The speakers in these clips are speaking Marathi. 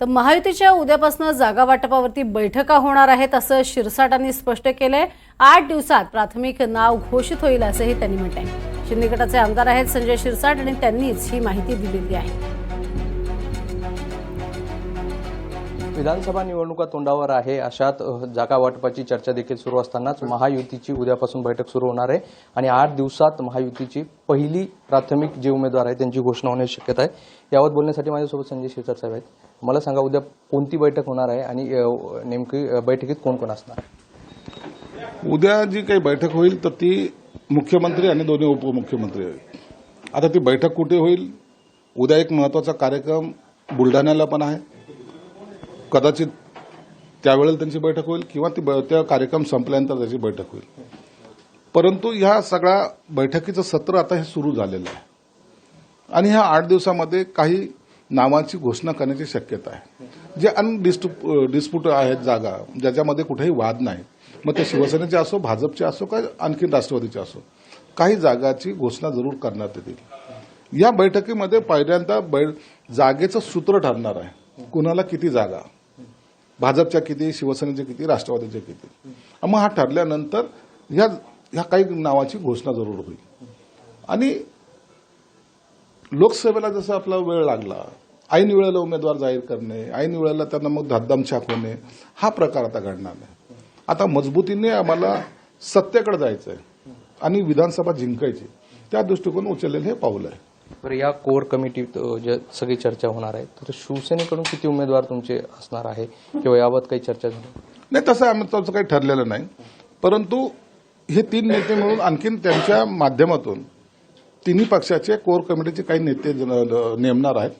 तर महायुतीच्या उद्यापासून जागा वाटपावरती बैठका होणार आहेत असं शिरसाटांनी स्पष्ट केलंय. आठ दिवसात प्राथमिक नाव घोषित होईल असंही त्यांनी म्हटलंय. शिंदे गटाचे आमदार आहेत संजय शिरसाट आणि त्यांनीच ही माहिती दिलेली आहे. विधानसभा निवडणुका तोंडावर आहे. अशात जागा वाटपाची चर्चा देखील सुरू असतानाच महायुतीची उद्यापासून बैठक सुरू होणार आहे. आणि आठ दिवसात महायुतीची पहिली प्राथमिक जे उमेदवार आहे त्यांची घोषणा होण्याची शक्यता आहे. यावर बोलण्यासाठी माझ्यासोबत संजय शिरसाट साहेब आहेत. मला सांगा उद्या कोणती बैठक होणार आहे आणि नेमकी बैठकीत कोण कोण असणार? उद्या जी काही बैठक होईल तर ती मुख्यमंत्री आणि दोन्ही उपमुख्यमंत्री आहेत आता ती बैठक कुठे होईल? उद्या एक महत्त्वाचा कार्यक्रम बुलढाण्याला पण आहे. कदाचित त्यावेळेला त्यांची बैठक होईल किंवा ती ब- त्या कार्यक्रम संपल्यानंतर त्याची बैठक होईल. परंतु ह्या सगळ्या बैठकीचं सत्र आता हे सुरू झालेलं आहे. आणि ह्या आठ दिवसामध्ये काही नावांची घोषणा करण्याची शक्यता आहे. जे अनडिस्प्यूट आहेत जागा ज्याच्यामध्ये कुठेही वाद नाही. मग ते शिवसेनेचे असो भाजपचे असो का आणखी राष्ट्रवादीचे असो काही जागाची घोषणा जरूर करण्यात येतील. या बैठकीमध्ये पहिल्यांदा बै- जागेचं सूत्र ठरणार आहे. कुणाला किती जागा? भाजपच्या किती शिवसेनेचे किती राष्ट्रवादीचे किती? मग हा ठरल्यानंतर ह्या ह्या काही नावाची घोषणा जरूर होईल. आणि लोकसभेला जसं आपला वेळ लागला ऐन वेळेला उमेदवार जाहीर करणे ऐन वेळेला त्यांना मग धद्दम होणे हा प्रकार आता घडणार नाही आता मजबूतीने आम्हाला सत्तेकडे जायचं आहे आणि विधानसभा जिंकायची त्या दृष्टिकोन उचललेलं हे पाऊल आहे. बरं या कोर कमिटीत सगळी चर्चा होणार आहे तर शिवसेनेकडून किती उमेदवार तुमचे असणार आहे किंवा याबाबत काही चर्चा झाली? नाही तसं आम्ही तसं काही ठरलेलं नाही. परंतु हे तीन नेते मिळून आणखीन त्यांच्या माध्यमातून तिन्ही पक्षाचे कोर कमिटीचे काही नेते नेमणार आहेत.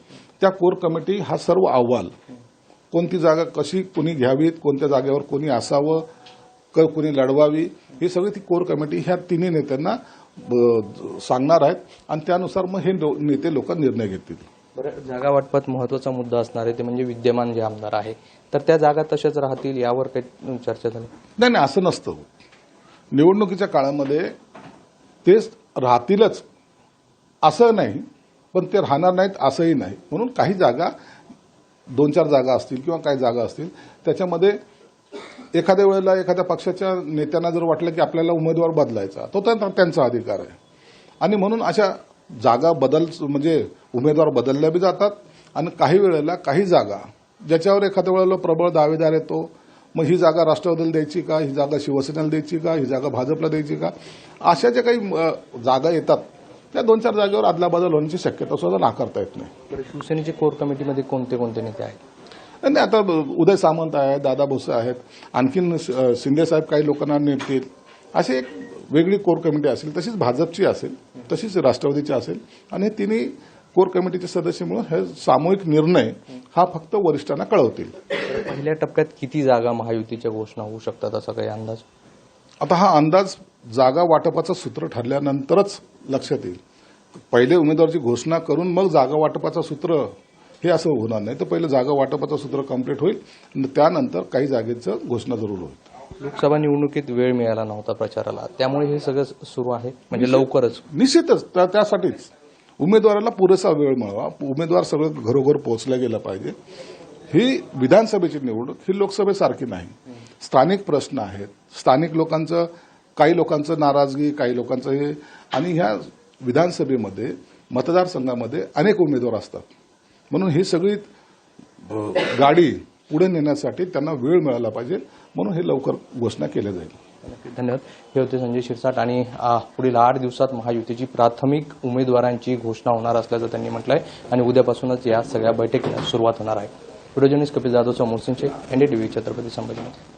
त्या कोर कमिटी हा सर्व अहवाल कोणती जागा कशी कुणी घ्यावीत कोणत्या जागेवर कोणी असावं क कुणी लढवावी ही सगळी ती कोर कमिटी ह्या तिन्ही नेत्यांना सांगणार आहेत आणि त्यानुसार मग हे नेते लोक निर्णय घेतील. बरं जागा वाटपात महत्त्वाचा मुद्दा असणार आहे ते म्हणजे विद्यमान जे आमदार आहे तर त्या जागा तशाच राहतील यावर काही चर्चा झाली? नाही नाही असं नसतं. निवडणुकीच्या काळामध्ये ते राहतीलच. असं नाही पण ते राहणार नाहीत असंही नाही. म्हणून काही जागा दोन चार जागा असतील किंवा काही जागा असतील त्याच्यामध्ये एखाद्या वेळेला एखाद्या पक्षाच्या नेत्यांना जर वाटलं की आपल्याला उमेदवार बदलायचा तो त्यांचा त्यांचा अधिकार आहे. आणि म्हणून अशा जागा बदल म्हणजे उमेदवार बदलल्या बी जातात आणि काही वेळेला काही जागा ज्याच्यावर एखाद्या वेळेला प्रबळ दावेदार येतो मग ही जागा राष्ट्रवादीला द्यायची का ही जागा शिवसेनेला द्यायची का ही जागा भाजपला द्यायची का अशा ज्या काही जागा येतात त्या दोन चार जागेवर अदलाबदल होण्याची शक्यता सुद्धा नाकारता येत नाही. शिवसेनेचे कोर कमिटीमध्ये कोणते कोणते नेते आहेत? नाही आता उदय सामंत आहेत दादा भुसे आहेत आणखीन शिंदे साहेब काही लोकांना नेतील अशी एक वेगळी कोर कमिटी असेल तशीच भाजपची असेल तशीच राष्ट्रवादीची असेल आणि तिन्ही कोर कमिटीचे सदस्य मिळून हे सामूहिक निर्णय हा फक्त वरिष्ठांना कळवतील. पहिल्या टप्प्यात किती जागा महायुतीच्या घोषणा होऊ शकतात असा काही अंदाज? आता हा अंदाज जागा वाटपाचं सूत्र ठरल्यानंतरच लक्षात येईल. पहिले उमेदवाराची घोषणा करून मग जागा वाटपाचं सूत्र हे असं होणार नाही. तर पहिले जागा वाटपाचं सूत्र कंप्लीट होईल त्यानंतर काही जागेचं घोषणा जरूर होईल. लोकसभा निवडणुकीत वेळ मिळाला नव्हता प्रचाराला. त्यामुळे हे सगळं सुरू आहे? म्हणजे लवकरच. निश्चितच. त्या- त्यासाठीच. उमेदवाराला पुरेसा वेळ मिळावा. उमेदवार सगळं घरोघर पोहोचला गेला पाहिजे. ही विधानसभेची निवडणूक ही लोकसभेसारखी नाही. स्थानिक प्रश्न आहेत. स्थानिक लोकांचं काही लोकांचं नाराजगी काही लोकांचं हे. आणि ह्या विधानसभेमध्ये मतदारसंघामध्ये अनेक उमेदवार असतात. म्हणून ही सगळी गाडी पुढे नेण्यासाठी त्यांना वेळ मिळाला पाहिजे. म्हणून हे लवकर घोषणा केल्या जाईल. धन्यवाद. हे होते संजय शिरसाट आणि पुढील आठ दिवसात महायुतीची प्राथमिक उमेदवारांची घोषणा होणार असल्याचं त्यांनी म्हटलंय. आणि उद्यापासूनच या सगळ्या बैठकीला सुरुवात होणार आहे. व्हिडिओ कपिल जाधव समोर सिंचे एनडीटीव्ही छत्रपती संभाजीनगर.